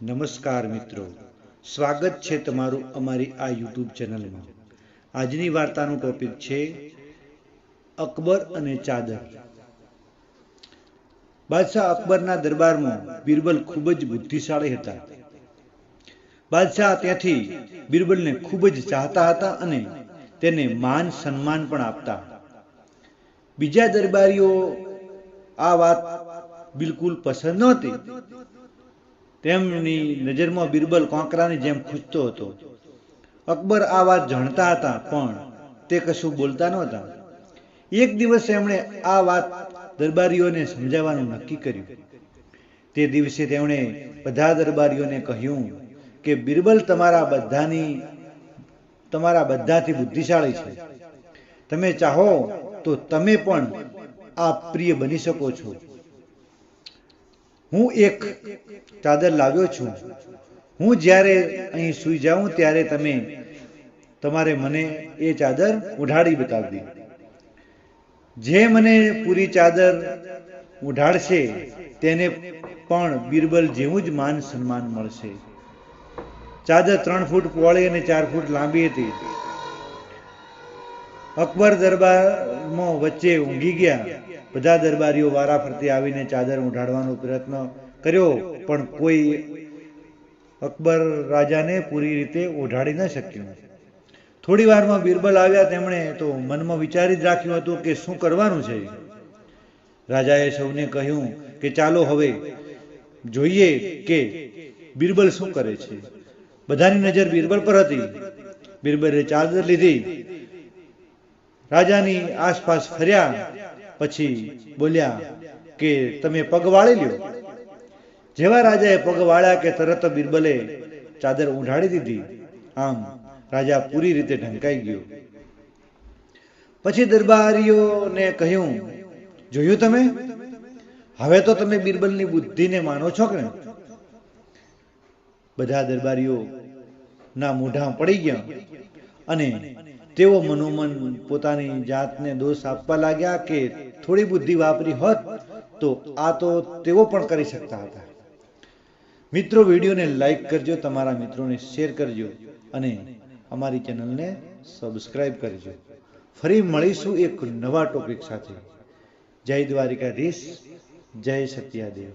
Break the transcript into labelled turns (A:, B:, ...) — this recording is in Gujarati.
A: નમસ્કાર મિત્રો. સ્વાગત છે તમારું અમારી આ યુટ્યુબ ચેનલમાં. આજની વાર્તાનો ટોપિક છે, અકબર અને ચાદર. બાદશાહ અકબરના દરબારમાં બિરબલ ખૂબ જ બુદ્ધિશાળી હતા. બાદશાહ ત્યાંથી બિરબલને ખૂબ જ ચાહતા હતા અને તેને માન સન્માન પણ આપતા. બીજા દરબારીઓ આ વાત બિલકુલ પસંદ નહોતી. તેમની નજરમાં બિરબલ કોંકરાની જેમ ખૂંચતો હતો. અકબર આ વાત જાણતા હતા, પણ તે કશું બોલતા નહોતા. એક દિવસ એમણે આ વાત દરબારીઓને સમજાવવાનું નક્કી કર્યું. તે દિવસે તેમણે બધા દરબારીઓને કહ્યું કે બિરબલ તમારા બધાની, તમારા બધાથી બુદ્ધિશાળી છે. તમે ચાહો તો તમે પણ આ પ્રિય બની શકો છો. હું એક ચાદર લાવ્યો છું. હું જ્યારે અહીં સૂઈ જાઉં ત્યારે તમે તમારે મને એ ચાદર ઉઢાડી બતાવવી જે મને પૂરી ચાદર ઉઢાડશે, તેને પણ બિરબલ જેવું જ માન સન્માન મળશે. ચાદર ત્રણ ફૂટ પહોળી અને ચાર ફૂટ લાંબી હતી. અકબર દરબારમાં વચ્ચે ઊંઘી ગયા. બધા દરબારીઓ વારા ફરતી આવીને ચાદર ઉઢાડવાનો પ્રયત્ન કર્યો, પણ કોઈ અકબર રાજાને પૂરી રીતે ઓઢાડી ન શક્યું. થોડી વારમાં બિરબલ આવ્યા, તેમણે તો મનમાં વિચારી જ રાખ્યું હતું કે શું કરવાનું છે? રાજાએ સૌને કહ્યું કે ચાલો હવે જોઈએ કે બિરબલ શું કરે છે. બધાની નજર બિરબલ પર હતી. બિરબલે ચાદર લીધી. રાજાની આસપાસ ફર્યા, પછી બોલ્યા કે તમે પગ વાળી લ્યો. જેવા રાજાએ પગ વાળ્યા કે તરત બિરબલે ચાદર ઉઢાડી દીધી. આમ રાજા પૂરી રીતે ઢંકાઈ ગયો. પછી દરબારીઓને કહ્યું, જોયું તમે? હવે તો તમે બિરબલની બુદ્ધિને માનો છો કે બધા દરબારીઓ ના મોઢા પડી ગયા અને તેઓ મનોમન પોતાની જાતને દોષ આપવા લાગ્યા કે થોડી બુદ્ધિ વાપરી હોત તો આ તો તેઓ પણ કરી શકતા હતા. મિત્રો, વિડીયોને લાઈક કરજો, તમારા મિત્રોને શેર કરજો અને અમારી ચેનલને સબસ્ક્રાઈબ કરજો. ફરી મળીશું એક નવા ટોપિક સાથે. જય દ્વારિકાધીશ, જય સત્યાદેવ.